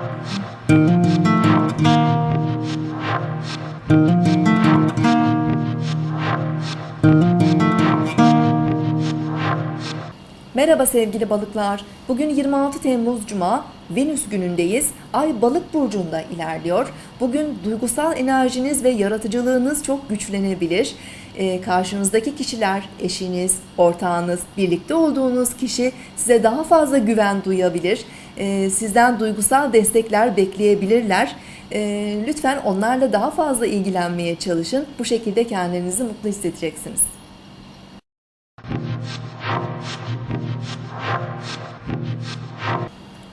you Merhaba sevgili balıklar. Bugün 26 Temmuz Cuma, Venüs günündeyiz. Ay balık burcunda ilerliyor. Bugün duygusal enerjiniz ve yaratıcılığınız çok güçlenebilir. Ee, karşınızdaki kişiler, eşiniz, ortağınız, birlikte olduğunuz kişi size daha fazla güven duyabilir. Ee, sizden duygusal destekler bekleyebilirler. Ee, lütfen onlarla daha fazla ilgilenmeye çalışın. Bu şekilde kendinizi mutlu hissedeceksiniz.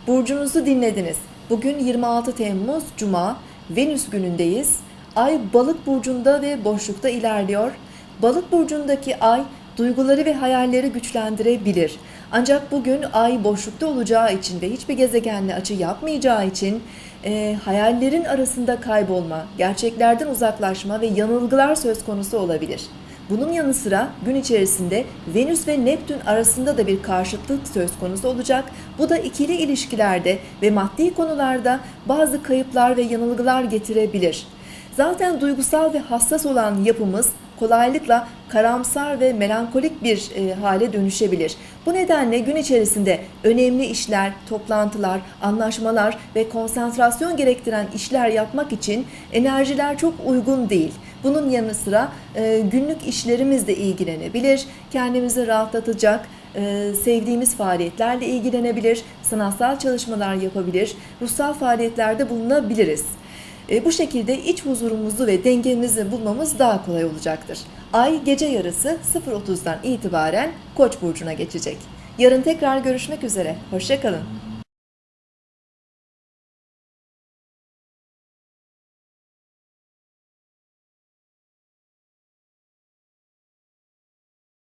Burcunuzu dinlediniz. Bugün 26 Temmuz Cuma, Venüs günündeyiz. Ay balık burcunda ve boşlukta ilerliyor. Balık burcundaki ay duyguları ve hayalleri güçlendirebilir. Ancak bugün ay boşlukta olacağı için ve hiçbir gezegenle açı yapmayacağı için e, hayallerin arasında kaybolma, gerçeklerden uzaklaşma ve yanılgılar söz konusu olabilir. Bunun yanı sıra gün içerisinde Venüs ve Neptün arasında da bir karşıtlık söz konusu olacak. Bu da ikili ilişkilerde ve maddi konularda bazı kayıplar ve yanılgılar getirebilir. Zaten duygusal ve hassas olan yapımız kolaylıkla karamsar ve melankolik bir e, hale dönüşebilir. Bu nedenle gün içerisinde önemli işler, toplantılar, anlaşmalar ve konsantrasyon gerektiren işler yapmak için enerjiler çok uygun değil. Bunun yanı sıra e, günlük işlerimizle ilgilenebilir, kendimizi rahatlatacak, e, sevdiğimiz faaliyetlerle ilgilenebilir, sanatsal çalışmalar yapabilir, ruhsal faaliyetlerde bulunabiliriz. E, bu şekilde iç huzurumuzu ve dengemizi bulmamız daha kolay olacaktır. Ay gece yarısı 0.30'dan itibaren Koç burcuna geçecek. Yarın tekrar görüşmek üzere. Hoşçakalın.